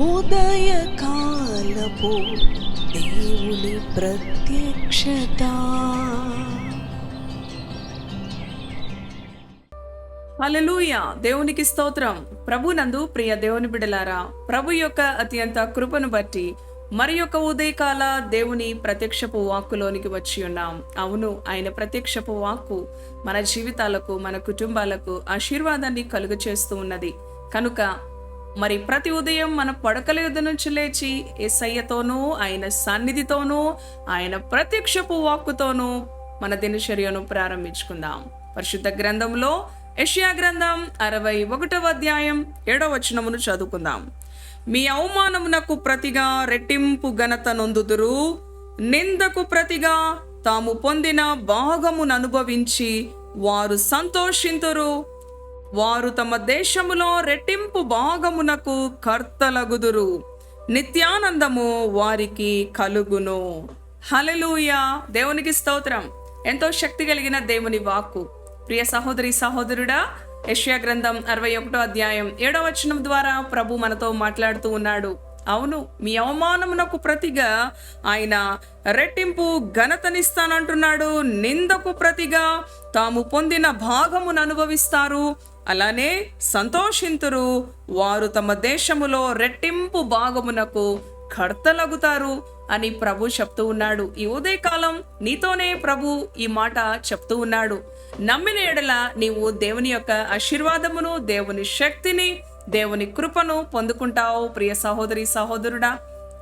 ఉదయకాలపు దేవుని ప్రత్యక్షత. హల్లెలూయ. దేవునికి స్తోత్రం. ప్రభు నందు ప్రియ దేవుని బిడలారా ప్రభు యొక్క అత్యంత కృపను బట్టి మరి యొక్క ఉదయకాల దేవుని ప్రత్యక్షపు వాక్కులోనికి వచ్చి ఉన్నాం. అవును ఆయన ప్రత్యక్షపు వాక్కు మన జీవితాలకు మన కుటుంబాలకు ఆశీర్వాదాన్ని కలుగ చేస్తూ ఉన్నది. కనుక మరి ప్రతి ఉదయం మన పడకల యుద్ధ నుంచి లేచి ఏసయ్యతోనూ ఆయన సన్నిధితోనూ ఆయన ప్రత్యక్షపు వాక్కుతోనూ మన దినచర్యను ప్రారంభించుకుందాం. పరిశుద్ధ గ్రంథంలో యెషయా గ్రంథం అరవై ఒకటవ అధ్యాయం ఏడవ వచనమును చదువుకుందాం. మీ అవమానమునకు ప్రతిగా రెట్టింపు ఘనత నొందుదురు. నిందకు ప్రతిగా తాము పొందిన భాగమును అనుభవించి వారు సంతోషింతురు. వారు తమ దేశములో రెట్టింపు భాగమునకు కర్తలగుదురు. నిత్యానందము వారికి కలుగును. హలలుయా దేవునికి స్తోత్రం. ఎంతో శక్తి కలిగిన దేవుని వాక్కు. ప్రియ సహోదరి సహోదరుడా యష్యా గ్రంథం అరవై ఒకటో అధ్యాయం ఏడవ వచనం ద్వారా ప్రభు మనతో మాట్లాడుతూ ఉన్నాడు. అవును మీ అవమానమునకు ప్రతిగా ఆయన రెట్టింపు ఘనతనిస్తానంటున్నాడు. నిందకు ప్రతిగా తాము పొందిన భాగమును అనుభవిస్తారు. అలానే సంతోషింతురు. వారు తమ దేశములో రెట్టింపు భాగమునకు కర్తలగుతారు అని ప్రభు చెప్తూ ఉన్నాడు. ఈ ఉదయకాలం నీతోనే ప్రభు ఈ మాట చెప్తూ ఉన్నాడు. నమ్మిన ఎడల నీవు దేవుని యొక్క ఆశీర్వాదమును దేవుని శక్తిని దేవుని కృపను పొందుకుంటావు ప్రియ సహోదరి సహోదరుడా.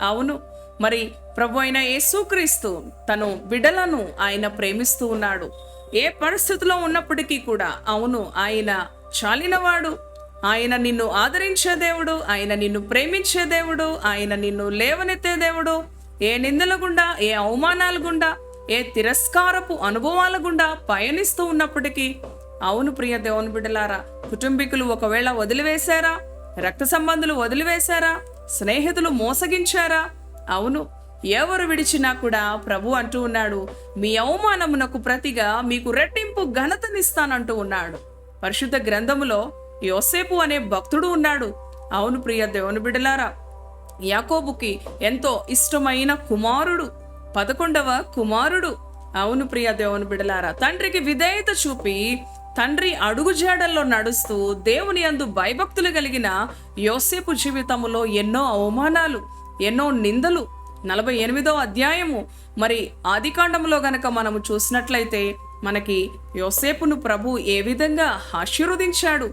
అవును మరి ప్రభు అయిన యేసుక్రీస్తు తను బిడలను ఆయన ప్రేమిస్తూ ఉన్నాడు. ఏ పరిస్థితిలో ఉన్నప్పటికీ కూడా అవును ఆయన చాలినవాడు. ఆయన నిన్ను ఆదరించే దేవుడు ఆయన నిన్ను ప్రేమించే దేవుడు ఆయన నిన్ను లేవనెత్తే దేవుడు. ఏ నిందల గుండా ఏ అవమానాల గుండా ఏ తిరస్కారపు అనుభవాల గుండా పయనిస్తూ ఉన్నప్పటికీ అవును ప్రియ దేవుని బిడ్డలారా కుటుంబీకులు ఒకవేళ వదిలివేశారా రక్త సంబంధులు వదిలివేశారా స్నేహితులు మోసగించారా అవును ఎవరు విడిచినా కూడా ప్రభు అంటూ ఉన్నాడు మీ అవమానమునకు ప్రతిగా మీకు రెట్టింపు ఘనతనిస్తానంటూ ఉన్నాడు. పరిశుద్ధ గ్రంథములో యోసేపు అనే భక్తుడు ఉన్నాడు. అవును ప్రియ దేవుని బిడలారా యాకోబుకి ఎంతో ఇష్టమైన కుమారుడు పదకొండవ కుమారుడు. అవును ప్రియ దేవుని బిడలారా తండ్రికి విధేయత చూపి తండ్రి అడుగుజాడల్లో నడుస్తూ దేవుని అందు భయభక్తులు కలిగిన యోసేపు జీవితములో ఎన్నో అవమానాలు ఎన్నో నిందలు. నలభై ఎనిమిదో అధ్యాయము. మరి ఆదికాండంలో గనక మనము చూసినట్లయితే మనకి యోసేపును ప్రభు ఏ విధంగా ఆశీర్వదించాడు?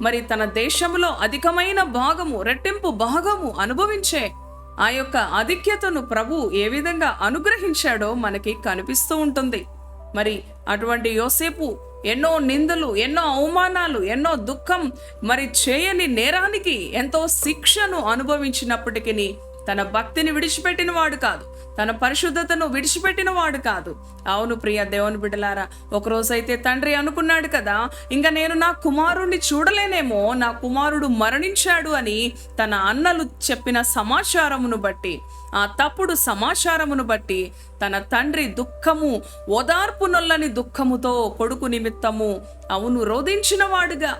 మరి తన దేశంలో అధికమైన భాగము రెట్టింపు భాగము అనుభవించే ఆ యొక్క ఆధిక్యతను ప్రభు ఏ విధంగా అనుగ్రహించాడో మనకి కనిపిస్తూ ఉంటుంది. మరి అటువంటి యోసేపు ఎన్నో నిందలు ఎన్నో అవమానాలు ఎన్నో దుఃఖం మరి చేయని నేరానికి ఎంతో శిక్షను అనుభవించినప్పటికీ తన భక్తిని విడిచిపెట్టిన వాడు కాదు. తన పరిశుద్ధతను విడిచిపెట్టిన వాడు కాదు. అవును ప్రియ దేవుని బిడ్డలారా ఒకరోజైతే తండ్రి అనుకున్నాడు కదా ఇంకా నేను నా కుమారుణ్ణి చూడలేనేమో నా కుమారుడు మరణించాడు అని తన అన్నలు చెప్పిన సమాచారమును బట్టి ఆ తప్పుడు సమాచారమును బట్టి తన తండ్రి దుఃఖము ఓదార్పు నొల్లని దుఃఖముతో కొడుకు నిమిత్తము అవును రోధించినవాడుగా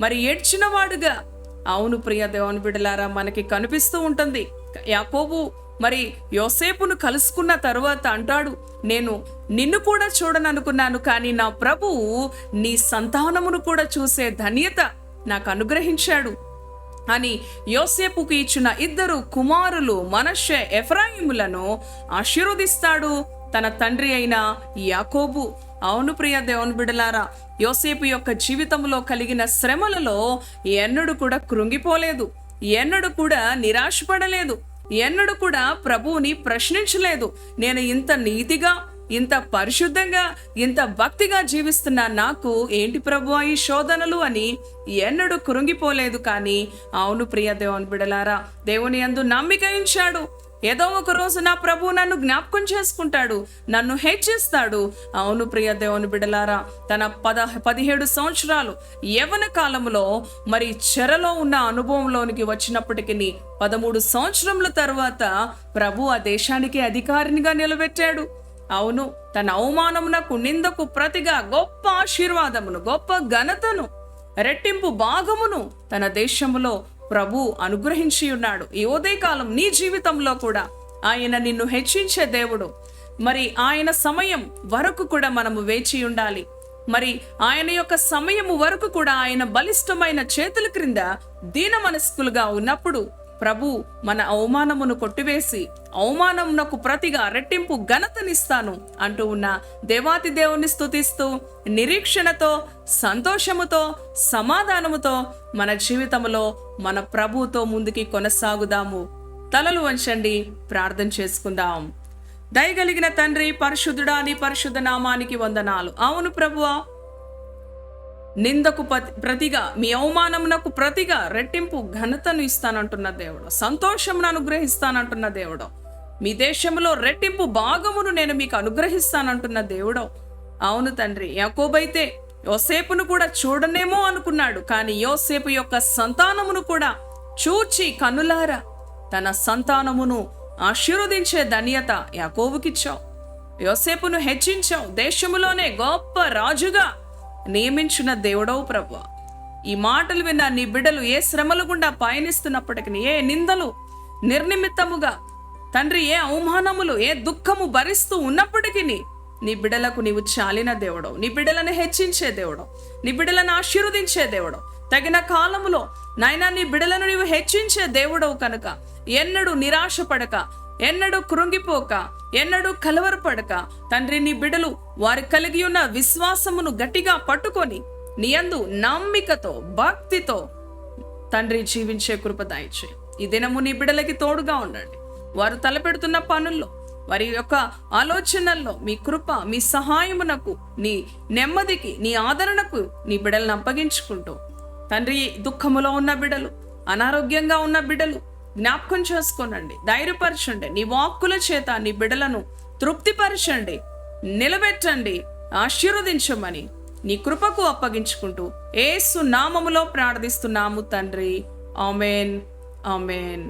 మరి ఏడ్చినవాడుగా. అవును ప్రియ దేవుని బిడలారా మనకి కనిపిస్తూ ఉంటుంది. యాకోబు మరి యోసేపును కలుసుకున్న తరువాత అంటాడు నేను నిన్ను కూడా చూడననుకున్నాను కానీ నా ప్రభువు నీ సంతానమును కూడా చూసే ధన్యత నాకు అనుగ్రహించాడు. అని యోసేపుకు ఇచ్చిన ఇద్దరు కుమారులు మనషే ఎఫ్రాయిములను ఆశీర్వదిస్తాడు తన తండ్రి అయిన యాకోబు. అవును ప్రియ దేవుని బిడలారా యోసేపు యొక్క జీవితంలో కలిగిన శ్రమలలో ఎన్నడూ కూడా కృంగిపోలేదు. ఎన్నడూ కూడా నిరాశపడలేదు. ఎన్నడూ కూడా ప్రభువుని ప్రశ్నించలేదు. నేను ఇంత నీతిగా ఇంత పరిశుద్ధంగా ఇంత భక్తిగా జీవిస్తున్న నాకు ఏంటి ప్రభు ఈ శోధనలు అని ఎన్నడూ కృంగిపోలేదు కానీ అవును ప్రియ దేవుని బిడలారా దేవుని అందు నమ్మిక ఉంచాడు. ఏదో ఒక రోజు నా ప్రభు నన్ను జ్ఞాపకం చేసుకుంటాడు నన్ను హెచ్చిస్తాడు అవును ప్రియ దేవుని బిడలారా తన పద పదిహేడు సంవత్సరాలు యవన కాలంలో మరి చెరలో ఉన్న అనుభవంలోనికి వచ్చినప్పటికీ పదమూడు సంవత్సరముల తర్వాత ప్రభు ఆ దేశానికి అధికారినిగా నిలబెట్టాడు. అవును తన అవమానమునకు నిందకు ప్రతిగా గొప్ప ఆశీర్వాదమును గొప్ప ఘనతను రెట్టింపు భాగమును తన దేశములో ప్రభు అనుగ్రహించి ఉన్నాడు. ఈ ఉదయకాలం నీ జీవితంలో కూడా ఆయన నిన్ను హెచ్చించే దేవుడు. మరి ఆయన సమయం వరకు కూడా మనము వేచి ఉండాలి. మరి ఆయన యొక్క సమయము వరకు కూడా ఆయన బలిష్టమైన చేతుల క్రింద దీన మనస్కులుగా ఉన్నప్పుడు ప్రభు మన అవమానమును కొట్టివేసి అవమానమునకు ప్రతిగా రెట్టింపు ఘనతనిస్తాను అంటూ ఉన్న దేవాతి దేవుని స్థుతిస్తూ నిరీక్షణతో సంతోషముతో సమాధానముతో మన జీవితంలో మన ప్రభుతో ముందుకి కొనసాగుదాము. తలలు వంచండి ప్రార్థన చేసుకుందాం. దయగలిగిన తండ్రి పరిశుద్ధుడా నీ పరిశుద్ధ నామానికి వందనాలు. అవును ప్రభువా నిందకు ప్రతిగా మీ అవమానమునకు ప్రతిగా రెట్టింపు ఘనతను ఇస్తానంటున్న దేవుడు. సంతోషమును అనుగ్రహిస్తానంటున్న దేవుడు. మీ దేశంలో రెట్టింపు భాగమును నేను మీకు అనుగ్రహిస్తానంటున్న దేవుడు. అవును తండ్రి యాకోబైతే యోసేపును కూడా చూడనేమో అనుకున్నాడు కానీ యోసేపు యొక్క సంతానమును కూడా చూచి కనులారా. తన సంతానమును ఆశీర్వదించే ధన్యత యాకోబుకిచ్చావు. యోసేపును హెచ్చించావు. దేశములోనే గొప్ప రాజుగా నియమించిన దేవుడవు ప్రభు ఈ మాటలు విన్న నీ బిడ్డలు ఏ శ్రమలు గుండా పయనిస్తున్నప్పటికీ ఏ నిందలు నిర్నిమిత్తముగా తండ్రి ఏ అవమానములు ఏ దుఃఖము భరిస్తూ ఉన్నప్పటికీ నీ బిడ్డలకు నీవు చాలిన దేవుడవు. నీ బిడ్డలను హెచ్చించే దేవుడు నీ బిడ్డలను ఆశీర్వదించే దేవుడు తగిన కాలములో నాయన నీ బిడ్డలను నీవు హెచ్చించే దేవుడవు కనుక ఎన్నడూ నిరాశపడక ఎన్నడూ కృంగిపోక ఎన్నడూ కలవరపడక తండ్రి నీ బిడలు వారి కలిగి ఉన్న విశ్వాసమును గట్టిగా పట్టుకొని నీ యందు నమ్మికతో భక్తితో తండ్రి జీవించే కృప దాయిచే. ఈ దినము నీ బిడలకి తోడుగా ఉండండి. వారు తలపెడుతున్న పనుల్లో వారి యొక్క ఆలోచనల్లో మీ కృప మీ సహాయమునకు నీ నెమ్మదికి నీ ఆదరణకు నీ బిడలను అప్పగించుకుంటూ తండ్రి దుఃఖములో ఉన్న బిడలు అనారోగ్యంగా ఉన్న బిడలు జ్ఞాపకం చేసుకోనండి ధైర్యపరచండి నీ వాక్కుల చేత నీ బిడలను తృప్తిపరచండి నిలబెట్టండి ఆశీర్వదించమని నీ కృపకు అప్పగించుకుంటూ ఏసు నామములో ప్రార్థిస్తున్నాము తండ్రి. Amen. Amen.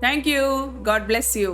Thank you God bless you